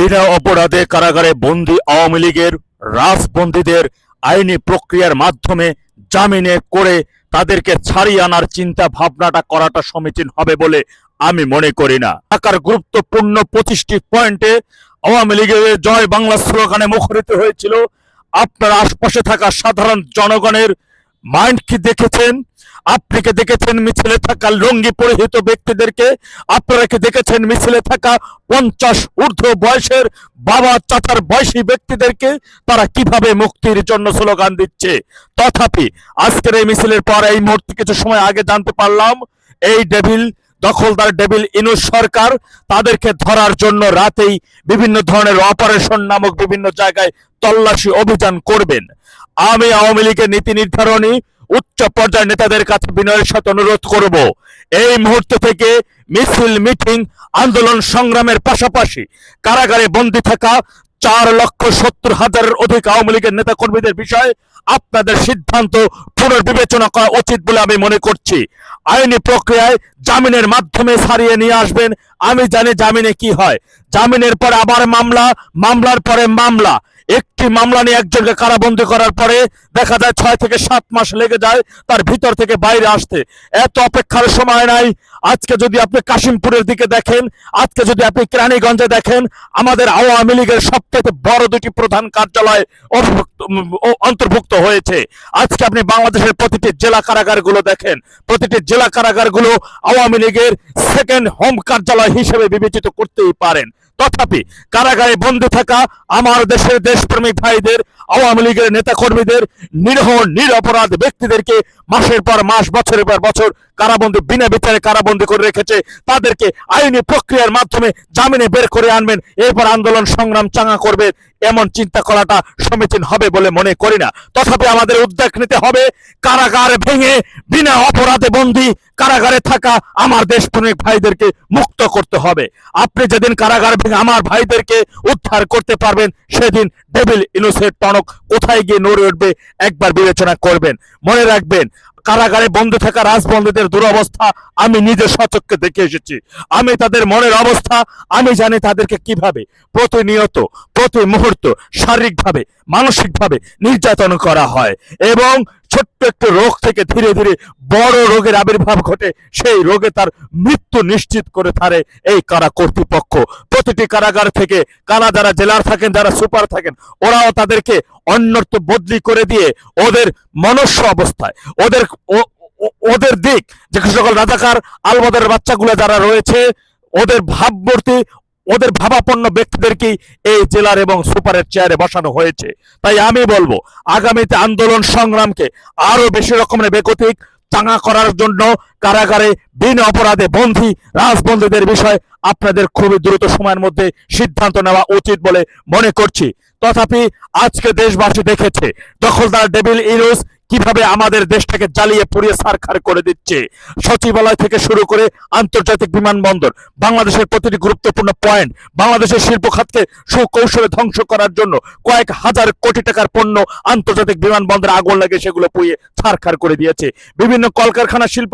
বিনা অপরাধে কারাগারে বন্দী আওয়ামী লীগের রাজবন্দীদের আইনি প্রক্রিয়ার মাধ্যমে জামিনে করে তাদেরকে ছাড়িয়ে আনার চিন্তা ভাবনাটা করাটা সমীচীন হবে বলে আমি মনে করি না। ঢাকার গুরুত্বপূর্ণ পঁচিশটি পয়েন্টে আওয়ামী লীগের জয় বাংলা স্লোগানে মুখরিত হয়েছিল। আপনার আশপাশে থাকা সাধারণ জনগণের মাইন্ড কি দেখেছেন? আপনি কি দেখেছেন মিছিলে থাকা লঙ্গি পরিহিত ব্যক্তিদেরকে। আপনারা কি দেখেছেন মিছিলে থাকা পঞ্চাশ ঊর্ধ্ব বয়সের বাবা চাচার বয়সী ব্যক্তিদেরকে তারা কীভাবে মুক্তির জন্য স্লোগান দিচ্ছে। তথাপি আজকের এই মিছিলের পর এই মুহূর্তে কিছু সময় আগে জানতে পারলাম, এই ডেভিল, দখলদার ডেভিল ইনুস সরকার তাদেরকে ধরার জন্য রাতেই বিভিন্ন ধরনের অপারেশন নামক বিভিন্ন জায়গায় তল্লাশি অভিযান করবেন। আমি আওয়ামী লীগের নীতি নির্ধারণী উচ্চ পর্যায়ের নেতাদের কাছে বিনয়ের সাথে অনুরোধ করব। এই মুহূর্ত থেকে মিছিল, মিটিং, আন্দোলন সংগ্রামের পাশাপাশি কারাগারে বন্দী থাকা চার লক্ষ সত্তর হাজারের অধিক আওয়ামী লীগের নেতা কর্মীদের বিষয়ে আপনাদের সিদ্ধান্ত পুনর্বিবেচনা করা উচিত বলে আমি মনে করছি। আইনি প্রক্রিয়ায় জামিনের মাধ্যমে সারিয়ে নিয়ে আসবেন। আমি জানি জামিনে কি হয়। জামিনের পরে আবার মামলা, মামলার পরে মামলা। একটি মামলা নিয়ে একজনকে কারাবন্দী করার পরে দেখা যায় ছয় থেকে সাত মাস লেগে যায় তার ভিতর থেকে বাইরে আসতে। এত অপেক্ষার সময় নাই। আজকে যদি আপনি কাশিমপুরের দিকে দেখেন, আজকে যদি আপনি কেরানীগঞ্জে দেখেন, আমাদের আওয়ামী লীগের সবথেকে বড় দুটি প্রধান কার্যালয় অন্তর্ভুক্ত হয়েছে। আজকে আপনি বাংলাদেশের প্রতিটি জেলা কারাগারগুলো দেখেন। প্রতিটি জেলা কারাগারগুলো আওয়ামী লীগের সেকেন্ড হোম কার্যালয় হিসেবে বিবেচিত করতেই পারেন। তথাপি কারাগারে বন্দী থাকা আমার দেশের দেশপ্রেমিক ভাইদের, আওয়ামী লীগের নেতা কর্মীদের নিরহ, নিরপরাধ ব্যক্তিদেরকে মাসের পর মাস, বছরের পর বছর কারাবন্দী, বিনা বিচারে কারাবন্দী করে রেখেছে, তাদেরকে আইনি প্রক্রিয়ার মাধ্যমে জামিনে বের করে আনবেন। এরপর আন্দোলন সংগ্রাম চাঙা করবে, এমন চিন্তা করাটা সমীচীন হবে বলে মনে করি না। তথাপি আমাদের উদ্যোগ নিতে হবে, কারাগার ভেঙে বিনা অপরাধে বন্দী কারাগারে থাকা আমার দেশ দেশপ্রেমিক ভাইদেরকে মুক্ত করতে হবে। আপনি যেদিন কারাগার ভেঙে আমার ভাইদেরকে উদ্ধার করতে পারবেন, সেদিন ডেভিল ইনুসের টনক কোথায় গিয়ে নড়ে উঠবে একবার বিবেচনা করবেন। মনে রাখবেন কারাগারে বন্ধ থাকা রাজবন্দীদের দুরবস্থা আমি নিজের সচক্ষে দেখে এসেছি। আমি তাদের মনের অবস্থা, আমি জানি তাদেরকে কীভাবে প্রতিনিয়ত, প্রতি মুহূর্ত শারীরিকভাবে, মানসিকভাবে নির্যাতন করা হয়। এবং ছোট্ট একটু রোগ থেকে ধীরে ধীরে বড় রোগের আবির্ভাব ঘটে, সেই রোগে তার মৃত্যু নিশ্চিত করে থারে এই কারা কর্তৃপক্ষ। প্রতিটি কারাগার থেকে কারা যারা জেলার থাকেন, যারা সুপার থাকেন, ওরাও তাদেরকে অন্যত্র বদলি করে দিয়ে ওদের মনস্য অবস্থায়, ওদের ওদের দিক, যে সকল রাজাকার আলবদের বাচ্চাগুলো যারা রয়েছে, ওদের ভাবমূর্তি ওদের ভাবাপন্ন ব্যক্তিদেরকেই এই জেলার এবং সুপারের চেয়ারে বসানো হয়েছে। তাই আমি বলব, আগামীতে আন্দোলন সংগ্রামকে আরও বেশি রকমের বেগতিক চাঙা করার জন্য কারাগারে বিনা অপরাধে বন্দী রাজবন্দীদের বিষয়ে আপনাদের খুবই দ্রুত সময়ের মধ্যে সিদ্ধান্ত নেওয়া উচিত বলে মনে করছি। তথাপি আজকে দেশবাসী দেখেছে, দখলদার ডেভিল ইরোস কীভাবে আমাদের দেশটাকে জ্বালিয়ে পুড়িয়ে সারখার করে দিচ্ছে? সচিবালয় থেকে শুরু করে আন্তর্জাতিক বিমানবন্দর, বাংলাদেশের প্রতিটি গুরুত্বপূর্ণ পয়েন্ট, বাংলাদেশের শিল্প খাতকে সুকৌশলে ধ্বংস করার জন্য কয়েক হাজার কোটি টাকার পণ্য আন্তর্জাতিক বিমানবন্দরে আগুন লাগে সেগুলো পুড়িয়ে ছারখার করে দিয়েছে। বিভিন্ন কলকারখানা শিল্প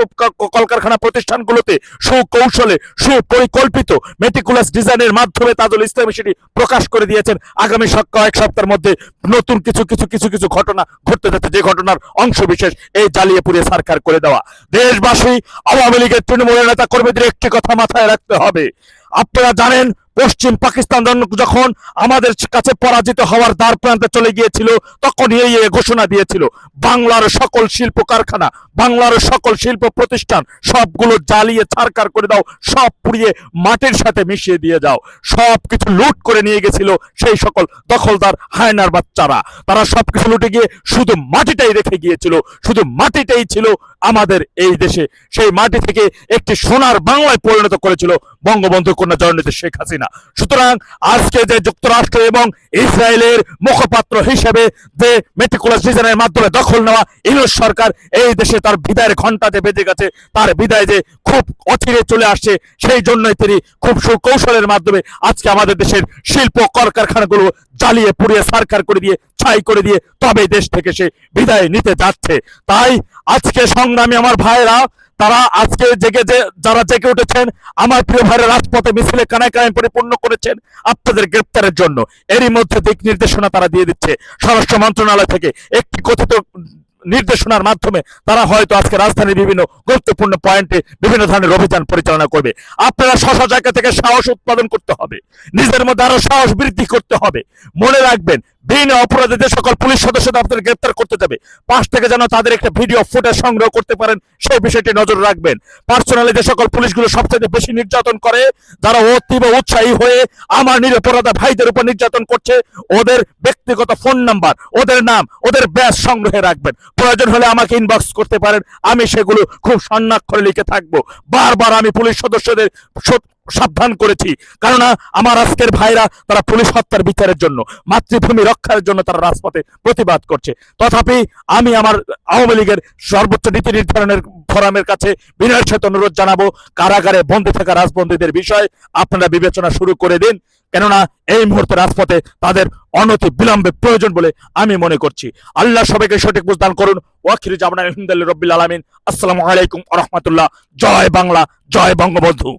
কলকারখানা প্রতিষ্ঠানগুলোতে সুকৌশলে সুপরিকল্পিত মেটিকুলাস ডিজাইনের মাধ্যমে তাজুল ইসলামী সেটি প্রকাশ করে দিয়েছেন। আগামী কয়েক সপ্তাহের মধ্যে নতুন কিছু কিছু কিছু কিছু ঘটনা ঘটতে যাচ্ছে। যে ঘটনার অংশ বিশেষ এই জ্বালিয়ে সরকার সারখার করে দেওয়া। দেশবাসী, আওয়ামী লীগের তৃণমূলের নেতা কর্মীদের একটি কথা মাথায় রাখতে হবে। আপনারা জানেন পশ্চিম পাকিস্তান যখন আমাদের কাছে পরাজিত হওয়ার দ্বার প্রান্তে চলে গিয়েছিল, তখন এই ঘোষণা দিয়েছিল, বাংলার সকল শিল্প কারখানা বাংলার সকল শিল্প প্রতিষ্ঠান, সবগুলো জ্বালিয়ে ছারকার করে দাও, সব পুড়িয়ে মাটির সাথে মিশিয়ে দিয়ে যাও। সব কিছু লুট করে নিয়ে গেছিল সেই সকল দখলদার হায়নার বাচ্চারা। তারা সবকিছু লুটে গিয়ে শুধু মাটিটাই রেখে গিয়েছিল, শুধু মাটিটাই ছিল আমাদের এই দেশে। সেই মাটি থেকে একটি সোনার বাংলায় পরিণত করেছিল বঙ্গবন্ধু কন্যা জননেত্রী শেখ হাসিনা। সুতরাং আজকে যে যুক্তরাষ্ট্র এবং ইসরায়েলের মুখপাত্র হিসেবে যে মেটিকুলাস ডিজাইনের মাধ্যমে দখল নেওয়া ইউনুস সরকার এই দেশে তার বিদায়ের ঘণ্টা যে বেজে গেছে। তার বিদায় যে খুব অচিরে চলে আসছে, সেই জন্যই তিনি খুব সুকৌশলের মাধ্যমে আজকে আমাদের দেশের শিল্প কলকারখানাগুলো জ্বালিয়ে পুড়িয়ে সারকার করে দিয়ে, ছাই করে দিয়ে তবে দেশ থেকে সে বিদায় নিতে যাচ্ছে। তাই আজকে সংগ্রামী আমার ভাইরা তারা আজকে জেগে যে, যারা জেগে উঠেছেন, আমার প্রিয় ভাইয়ের রাজপথে মিছিলে কানায় কানায় পরিপূর্ণ করেছেন আপনাদের গ্রেপ্তারের জন্য। এরই মধ্যে দিক নির্দেশনা তারা দিয়ে দিচ্ছে। স্বরাষ্ট্র মন্ত্রণালয় থেকে একটি কথিত নির্দেশনার মাধ্যমে তারা হয়তো আজকে রাজধানীর বিভিন্ন গুরুত্বপূর্ণ পয়েন্টে বিভিন্ন ধরনের অভিযান পরিচালনা করবে। আপনারা স্ব জায়গা থেকে সাহস উৎপাদন করতে হবে। নিজের মধ্যে আরও সাহস বৃদ্ধি করতে হবে। মনে রাখবেন বিভিন্ন অপরাধে যে সকল পুলিশ সদস্যদের আপনাদের গ্রেপ্তার করতে যাবে, পাশ থেকে যেন তাদের একটা ভিডিও, ফুটেজ সংগ্রহ করতে পারেন, সেই বিষয়টি নজর রাখবেন। পার্সোনালি যে সকল পুলিশগুলো সবচেয়ে বেশি নির্যাতন করে, যারা অতীব উৎসাহী হয়ে আমার নিরপরাধা ভাইদের উপর নির্যাতন করছে, ওদের ব্যক্তিগত ফোন নাম্বার, ওদের নাম, ওদের ব্যাস সংগ্রহে রাখবেন। প্রয়োজন হলে আমাকে ইনবক্স করতে পারেন। আমি সেগুলো খুব সন্ন্যাক্ষরে লিখে থাকব। বারবার আমি পুলিশ সদস্যদের সাবধান করেছি। কেননা আমার আজকের ভাইরা তারা পুলিশ হত্যার বিচারের জন্য, মাতৃভূমি রক্ষার জন্য তারা রাজপথে প্রতিবাদ করছে। তথাপি আমি আমার আওয়ামী লীগের সর্বোচ্চ নীতি নির্ধারণের ফোরামের কাছে বিনয়ের সাথে অনুরোধ জানাব। কারাগারে বন্দী থাকা রাজবন্দীদের বিষয় আপনারা বিবেচনা শুরু করে দিন। কেননা এই মুহূর্তে রাজপথে তাদের অনতি বিলম্বে প্রয়োজন বলে আমি মনে করছি। আল্লাহ সবাইকে সঠিক বুঝদান করুন। ওয়াখির জামানা আলহামদুলিল্লাহ রব্বিল আলমিন। আসসালামু আলাইকুম রহমতুল্লাহ। জয় বাংলা, জয় বঙ্গবন্ধু।